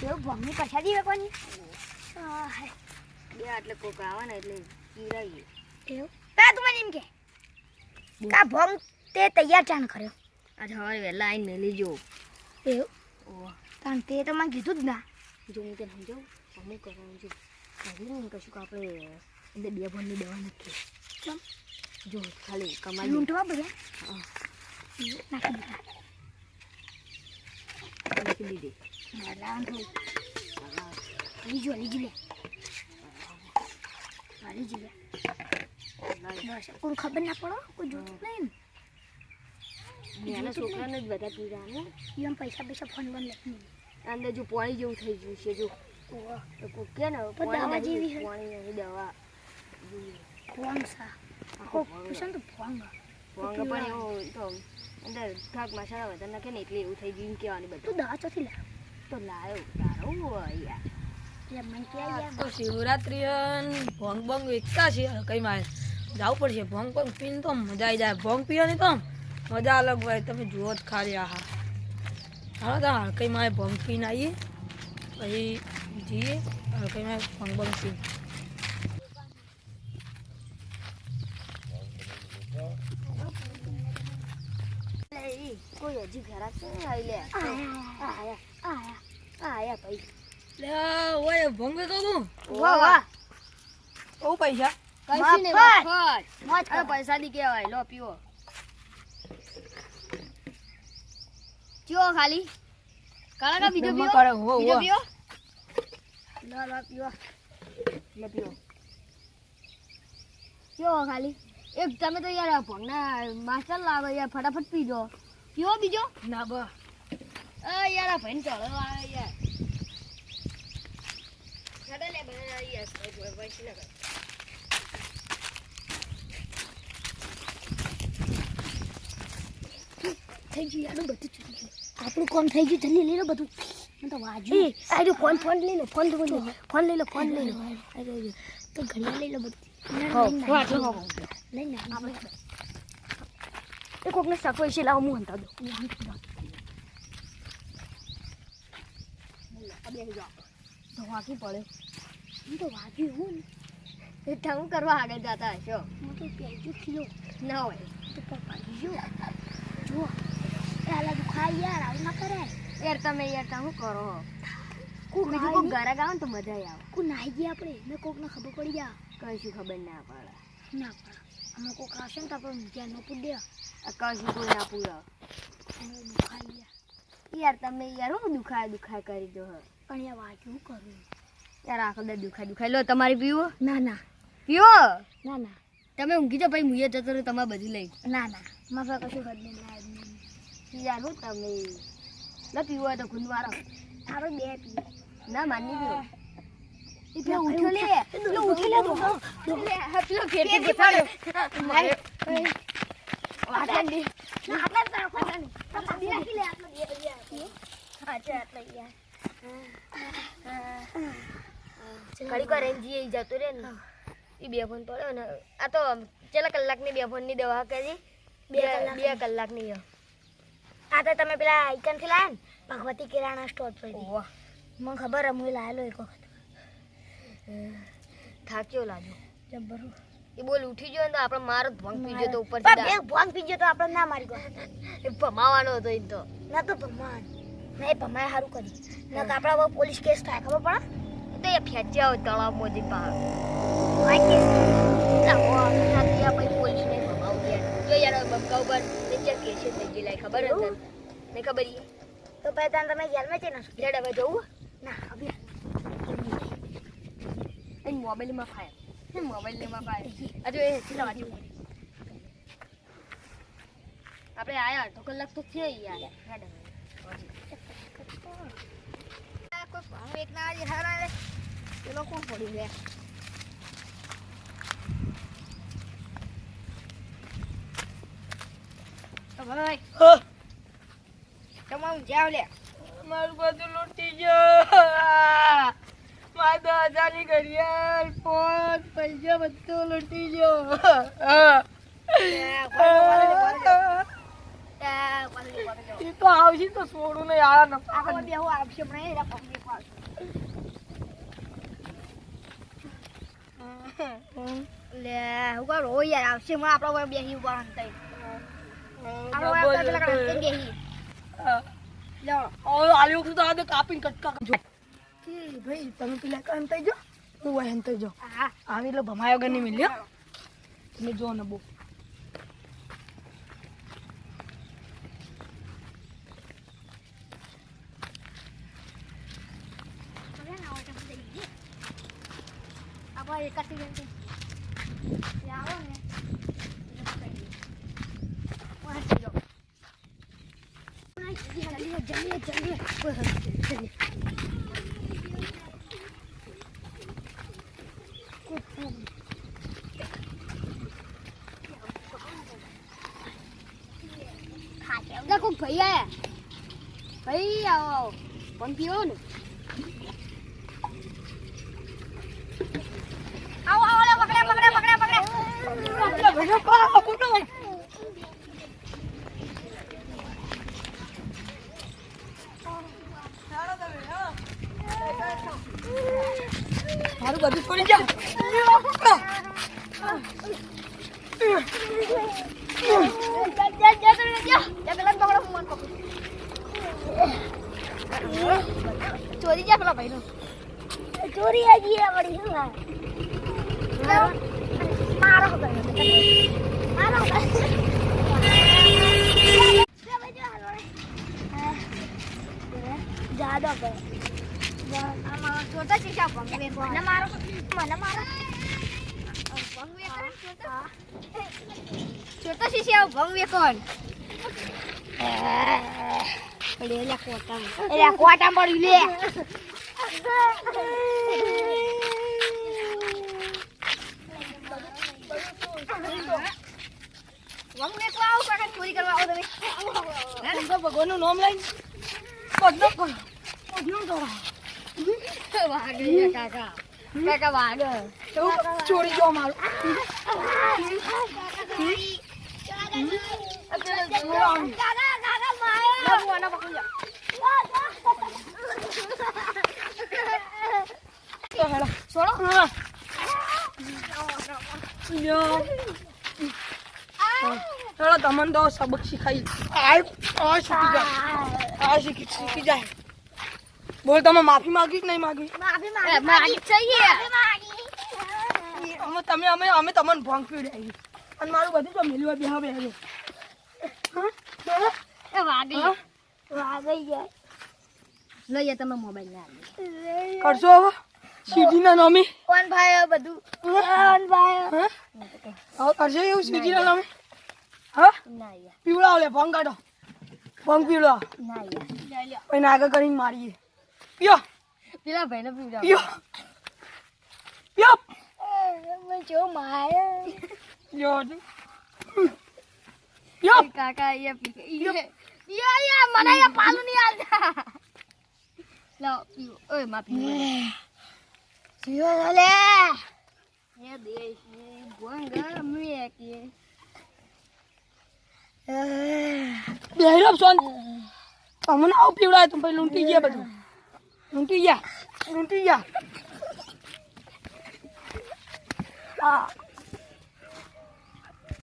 એવું ભમની પછાડી વેકવાની બે આટલે કોક આવે એટલે ચીરાઈએ એવું પેલા તું મને એમ કે કા ભંગ તે તૈયાર ચાન કર્યો આજે સવારે વહેલા આવીને મેલી જો એવું ઓહ કારણ તે તો મને કીધું જ ના જો સમજાવું અમુક કરવાનું છે કહ્યું ને કશું કે આપણે અંદર બે ભણની દવા નથી જો ખાલી કમાઈ લૂંટવા બધા નાખી દીધી લીજો લીજી લે લીજી લે કોઈ ખબર ના પડો કોઈ જોતું નહીં છોકરાને જ બધા પીવાનું એમ પૈસા પૈસા ફોન બંધ લખી અંદર જો પાણી જેવું થઈ ગયું છે જો કે ને દવા જેવી. પાણી દવા. ફોન સા ને તો ફોન ભોંગ પણ એવું તો અંદર થાક મસાલા વધારે નાખે ને એટલે એવું થઈ ગયું કહેવાની તું દવા ચોથી લે. તો તારો યાર શિવરાત્રી ભોંગ બોંગ વેચતા છે કઈ મારે જવું પડશે. ભોંગ ભોંગ પીને તો મજા આવી જાય. ભોંગ પીવાની તો મજા અલગ હોય. તમે જુઓ જ ખાલી આહા હાલો તો હળકઈ મારે ભોંગ પીને આવીએ પછી જઈએ હળકઈ મારે ભોંગ ભોંગ પીને. લે કોઈ હજી ઘરાક છે? આઈ લે. આયા. આયા. આયા. આયા ભાઈ. લે ઓય ભંગ તો હું વાહ વાહ. ઓ પૈસા. કઈ ને મફત. મફત મોજ પૈસા ની કેવાય લો પીવો. જો ખાલી. કાળા કા બીજો પીવો? કરે, હો, બીજો. પીવો? લો લો પીવો. લે પીવો. જો ખાલી. એક તમે તો યાર ભણના માસ્ટર લાવો યાર ફટાફટ પીજો. પીવો બીજો? ના બ અ યાર આ ભાઈને ચડો આવે યાર. ચડે લે બધા યાર વૈસી લગા થઈ ગયું યાર બધું ચૂકી ગયું આપણું કોણ થઈ ગયું? જલ્દી લઈ લો બધું. મને તો વાજુ. એ આ ફોન ફોન લઈ લો ફોન લઈ લો. ફોન લઈ લો ફોન લઈ લો. તો ઘડિયાળ લઈ લો બધું. આટલો આપણે એ કોકને સકો છે લાવો હું હંતા દો તો વાકી પડે હું તો વાગ્યું એવું ને એ ઠંગ કરવા આગળ જતા હશો હું તો પહેજો ખીલો ના હોય તો પર પાડી જો જો એ આલા દુખાય યાર આવું ના કરે યાર તમે યાર તમે કરો કોક બીજું કોઈ ઘરે ગાવ ને તો મજા આવે કોક નાહી ગયા આપણે ને કોકને ખબર પડી જા કશું ખબર ના પડે ના પડે અમે કોક આવશે ને તો આપણે ધ્યાન ન આ કશું કોઈ ના પૂરા દુખાય યાર તમે યાર હું દુખાય દુખાય કરી દો. પણ યાર વાગ્યું કરું યાર આખો દર દુખાય દુખાય લો તમારી પીવો ના ના પીવો ના ના તમે ઊંઘી જાઓ પછી મુએ જતો તમારે બધું લઈ ના ના મારા કશું નહીં ના યાર હું તમે ના પીવો તો મારો આપણે બે પીવો ના માની પીવો પેલો ઉઠ્યો લે. પેલો ઉઠ્યો પેલો. આટલા આટલા રાખો આટલા આટલા આટલા વાર જતો રે ને. એ બે ફોન પડ્યો ને. આ તો કેટલા કલાકની બે ફોનની દવા કરી? બે કલાક. બે કલાકની આ તો તમે પેલા આઈકનથી લાયા ને? ભગવતી કિરાણા સ્ટોર પર મને ખબર હું લાયેલો એક વખત. થાક્યો લાજો જબ્બર એ બોલ ઉઠી ગયો ને તો આપણે મારો ભંગ પી ગયો તો. ઉપર પણ ભોંગ પીજો તો આપણે ના મારી ગયો. એ ભમાવાનો હતો એ તો. ના તો ભમાન ના એ ભમાય સારું કરી ના તો આપણા પોલીસ કેસ થાય ખબર પડે? તો એ ફેંચ્યા હોય તળાવ મોજી પાર આ કેસ ત્યાં પછી પોલીસ ભમાવું યાર જો યાર બબકા ઉપર નીચે કેસ થઈ ગયેલા ખબર હતી નહીં ખબર તો તાન તમે જેલમાં છે? ને લેડ હવે જવું? ના હવે મોબાઈલમાં ફાય મોબાઈલમાં ફાય હજુ એ હેચી લાવા આપણે આયા અડધો કલાક તો છે યાર. હેડ. કોઈ એક ના હારા પેલો કોણ પડ્યું રે તો ભાઈ. તમારું જાવ લે. મારું બધું લૂંટી ગયો. ઘડિયાળ ફોન પૈસા બધું લૂંટી ગયો. ઈ તો છોડું ન પાડ લે હું કહું યાર આવશે માં આપણો બેહી ઊભા હંતાઈ આપણો પેલા લો આલી તો આ તો કાપીને કટકા કે ભાઈ તમે પેલા કાન થઈ જો હું વહન થઈ જો આવી એટલે ભમાયો ગની મિલ્યો તમે જો ને બહુ. જલ્દી જલ્દી જલ્દી જલ્દી ના કોઈ ભાઈ આયા ભાઈ આવો પણ પીવો ને આવો આવો લે પકડે પકડે પકડે પકડે ભાઈ પા પકડો મારું બધું છોડી જા જા જા જા તમે જા જા પેલા પકડો હું મને પકડું ચોરી જા પેલા ભાઈનો? ચોરી આ આ વળી શું આ? મારો મારો જાદો કરે છોટા શીશા ભંગ વેકો મને મારો મને મારો ભંગ વેકો છોટા છોટા શીશા ભંગ વેકો એલા કોટા એલા કોટા મળી લે ભંગ વેકો આવો કાકા ચોરી કરવા આવો તમે તો ભગવાનનું નામ લઈને પગનો કરો પગનો કરો વાગે કાકા કાકા વાગે એવું ચોરી જો મારું તો હેલો છોડો હા લ્યો હેલો તમને તો સબક શીખાઈ આ શીખી જાય આ શીખી શીખી જાય બોલ તમે માફી માગી નહીં માગી અમે તમે અમે અમે તમને ભોંગ પીવડાવી અને મારું બધું તો મેલવા બે હવે હવે હા વાગઈ ગયા લઈએ તમે મોબાઈલ ના કરશો હવે. સીડીના નામે. કોણ ભાઈ બધું કોણ ભાઈ હવે કરશો એવું સીડીના નામે. હા? ના પીવડાવો લે ભોંગ કાઢો. ભોંગ પીવડાવો. ના પછી આગળ કરીને મારીએ. પિયો પેલા ભાઈને પીવડાવો. પીઓ. પીઓ. જો મારે જો કાકા એ પી યા યા મને યા પાલું નહીં આલતા લાવ પીવો ઓયમાં પીવો જીવો લે એ દેશ ભંગ મે કે બેહરો સોન તમને આવું પીવડાય તું પછી લૂંટી ગયા બધું લૂંટી ગયા લૂંટી ગયા હા